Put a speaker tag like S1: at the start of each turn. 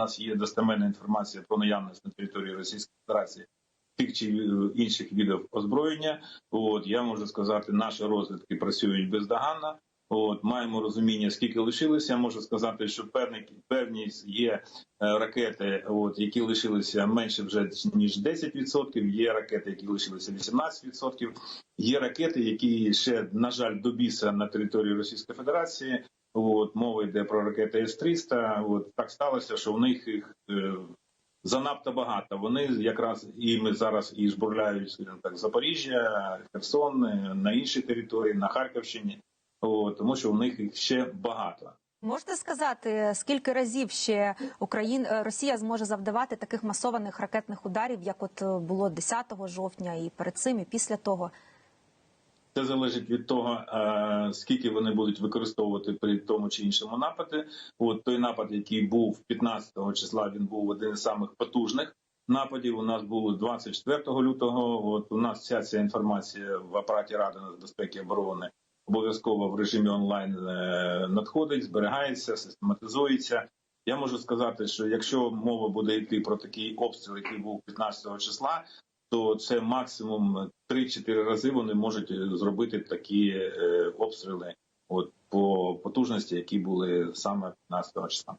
S1: Нас є достеменна інформація про наявність на території Російської Федерації тих чи інших видів озброєння. От я можу сказати, наші розвідки працюють бездоганно. От маємо розуміння, скільки лишилося. Можу сказати, що певні певні є е, ракети, от які лишилися менше вже ніж 10%, Є ракети, які лишилися 18%, Є ракети, які ще на жаль до біса на території Російської Федерації. От мова йде про ракети С-300. От так сталося, що в них їх е, занадто багато. Вони якраз і ми зараз і жбурляють скажімо так Запоріжжя, Херсон на інші території, на Харківщині. От, тому що в них їх ще багато.
S2: Можете сказати, скільки разів ще Україна Росія зможе завдавати таких масованих ракетних ударів, як от було 10 жовтня, і перед цим, і після того?
S1: Це залежить від того, е, скільки вони будуть використовувати при тому чи іншому нападі. От той напад, який був 15 числа, він був один із самих потужних нападів. У нас було 24 лютого. От у нас вся ця інформація в апараті Ради безпеки і оборони обов'язково в режимі онлайн е, надходить, зберігається, систематизується. Я можу сказати, що якщо мова буде йти про такий обстріл, який був 15 числа, то це максимум 3-4 рази вони можуть зробити такі е, обстріли, от по потужності, які були саме 15 числа.